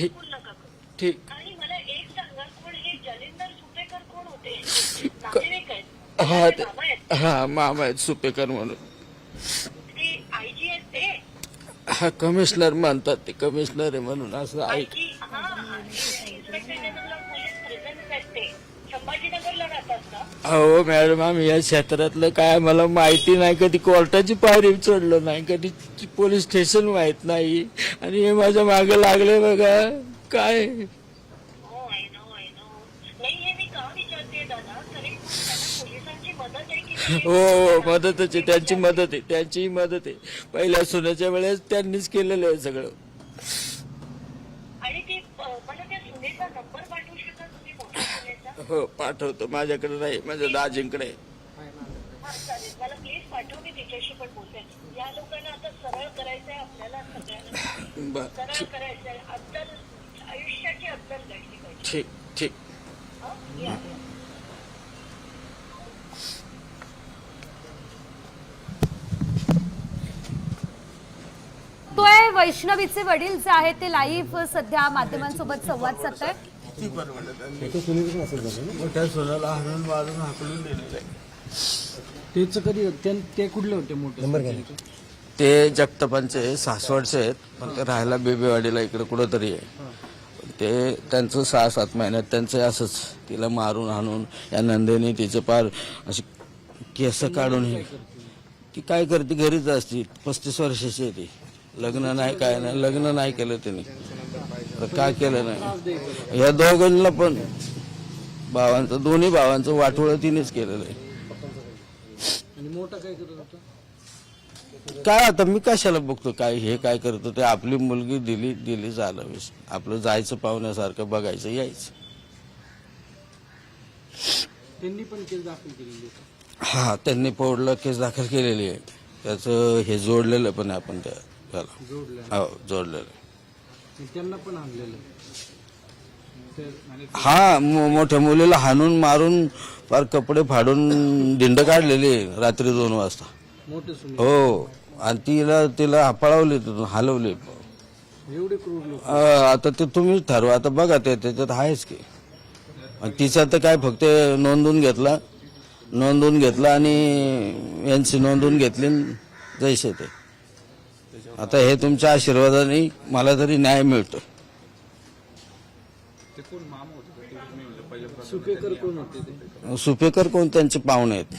ठीक. करू. ठीक. आणि मला एक सांगा कोण हे जलिंदर सुपेकर कोण होते? नातेवाईक आहेत. हा ते मामा आहेत. हा मामा आहेत सुपेकर म्हणून. ते आयजी आहेत ते? हा कमिशनर म्हणतात ते कमिशनर आहे म्हणून असं ऐक. आयजी हा inspector general of police present आहेत ते. अहो मॅडम आम्ही या क्षेत्रातलं काय मला माहिती नाही. कधी कोर्टाची पायरी चढलो नाही कधी पोलीस स्टेशन माहीत नाही. आणि हे माझ्या मागे लागले बघा. काय? हो हे मदत? हो हो मदतच आहे. त्यांची मदत आहे. त्यांचीही मदत आहे. पहिल्या सुनाच्या वेळेस त्यांनीच केलेलं आहे सगळं. आणि ते मला त्या सुनेचा नंबर पाठवू शकाल तुम्ही मोठ्या सुनेचा हो पाठवतो. माझ्याकडे नाही माझ्या दाजींकडे. आहे. हा चालेल. मला प्लीज पाठव मी तिच्याशी पण बोलते. या लोकांना आता सरळ करायचंय आपल्याला सगळ्यांना. बर. सरळ करायचंय. अद्दल आयुष्याची अद्दल घडली पाहिजे. ठीक ठीक. हं? या, या. तो आहे वैष्णवीचे वडील जे आहेत ते लाईव्ह सध्या माध्यमांसोबत संवाद साधत आहेत मोठ्या सोनाला हाणून मारून हाकलून दिलेलं आहे. तेच कधी ते कुठले होते मोठे? ते जगतपांचे सासवडचे आहेत पण ते राहायला बेबेवाडीला इकडे कुठंतरी आहे. ते त्यांचं सहा सात महिन्यात त्यांचं असंच तिला मारून हाणून या नंदेने तिचं पार अशी केस काढून हे ती काय करते? घरीच असते पस्तीस वर्षाची आहे ती. लग्न नाही काय नाही लग्न नाही केलं त्यांनी तर काय केलं नाही? या दोघांना पण भावांचं दोन्ही भावांचं वाटोळं तिनेच केलेलं आहे. काय आता मी कशाला बघतो काय हे काय करतो? ते आपली मुलगी दिली दिली झालं आपलं जायचं पाहुण्यासारखं बघायचं यायचं. त्यांनी पण केस दाखल केलेली हा त्यांनी पौडला केस दाखल केलेली आहे. त्याचं हे जोडलेलं पण आपण त्या जोडलं हो जोडलेलं. त्यांना पण आणलेलं. हा मोठ्या मुलीला हाणून मारून फार कपडे फाडून दिंड काढलेली रात्री दोन वाजता. हो आणि तिला तिला पळवली तिथून हलवली. आता ते तुम्हीच ठरवा आता बघा ते त्याच्यात आहेच की. आणि तिचा तर काय फक्त नोंदवून घेतला नोंदवून घेतला आणि यांची नोंदवून घेतली जैसे ते. आता हे तुमच्या आशीर्वादाने मला तरी न्याय मिळतो. सुपेकर कोण होते ते? सुपेकर कोण? त्यांचे पाहुणे आहेत.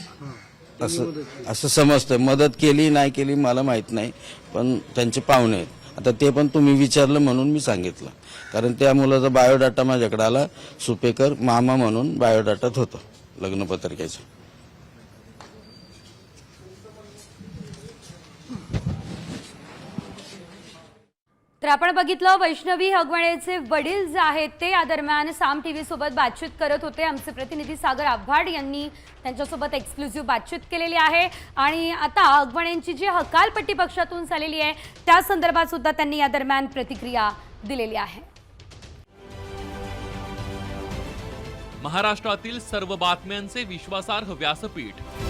असं असं समजतंय. मदत केली नाही केली मला माहीत नाही. पण त्यांचे पाहुणे आहेत. आता ते पण तुम्ही विचारलं म्हणून मी सांगितलं. कारण त्या मुलाचा बायोडाटा माझ्याकडे आला. सुपेकर मामा म्हणून बायोडाटात होतं लग्नपत्रिकेचं. तर आपण बघितलं वैष्णवी हगवणेचे वडील जे आहेत ते या दरम्यान साम टीव्ही सोबत बातचीत करत होते. आमचे प्रतिनिधी सागर आव्हाड यांनी त्यांच्यासोबत एक्सक्लुझिव्ह बातचीत केलेली आहे. आणि आता हगवणेंची जी हकालपट्टी पक्षातून झालेली आहे त्या संदर्भात सुद्धा त्यांनी या दरम्यान प्रतिक्रिया दिलेली आहे. महाराष्ट्रातील सर्व बातम्यांचे विश्वासार्ह व्यासपीठ.